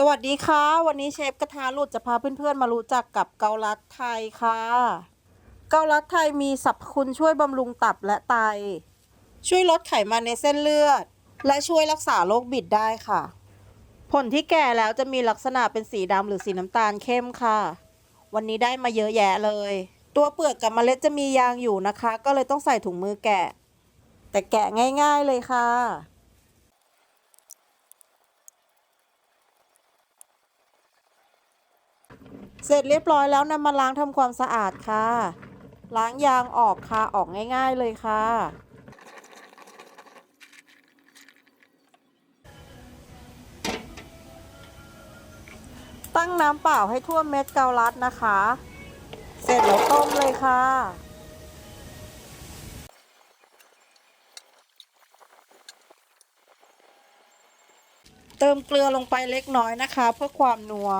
สวัสดีค่ะ วันนี้เชฟกระทะหลุดจะพาเพื่อนๆ มารู้จักกับเกาลัดไทยค่ะ เกาลัดไทยมีสรรพคุณช่วยบำรุงตับและไต ช่วยลดไขมันในเส้นเลือด และช่วยรักษาโรคบิดได้ค่ะ ผลที่แก่แล้วจะมีลักษณะเป็นสีดำหรือสีน้ำตาลเข้มค่ะ วันนี้ได้มาเยอะแยะเลย ตัวเปลือกกับเมล็ดจะมียางอยู่นะคะ ก็เลยต้องใส่ถุงมือแกะ แต่แกะง่าย ๆเลยค่ะ เสร็จเรียบร้อยแล้วนำมาล้างทำความสะอาดค่ะ ล้างยางออกค่ะออกง่ายๆเลยค่ะ ตั้งน้ำเปล่าให้ท่วมเม็ดเกาลัดนะคะ เสร็จแล้วต้มเลยค่ะเติมเกลือลงไปเล็กน้อยนะคะ เพื่อความนัว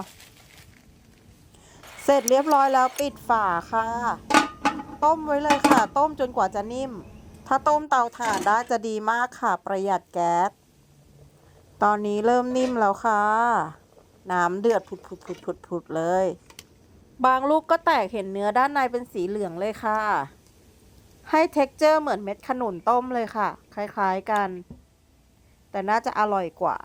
เสร็จเรียบร้อยแล้วปิดฝาค่ะ ต้มไว้เลยค่ะ ต้มจนกว่าจะนิ่ม ถ้าต้มเตาถ่านได้จะดีมากค่ะ ประหยัดแก๊สตอนนี้เริ่มนิ่มแล้วค่ะ น้ำเดือดผุดผุดผุดผุดผุดเลย บางลูกก็แตกเห็นเนื้อด้านในเป็นสีเหลืองเลยค่ะ ให้เท็กเจอร์เหมือนเม็ดขนุนต้มเลยค่ะ คล้ายๆกัน แต่น่าจะอร่อยกว่า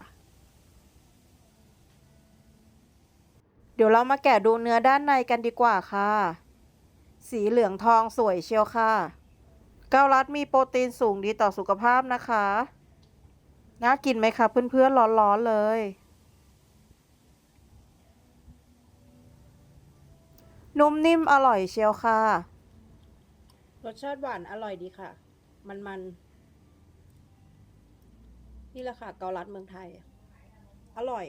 ดี๋ยวเรามาแกะดูเนื้อด้านในกันดีกว่าค่ะ สีเหลืองทองสวยเชียวค่ะ เกาลัดมีโปรตีนสูงดีต่อสุขภาพนะคะ น่ากินไหมคะเพื่อนๆร้อนๆเลย นุ่มนิ่มอร่อยเชียวค่ะ รสชาติหวานอร่อยดีค่ะ มันๆนี่แหละค่ะเกาลัดเมืองไทย อร่อย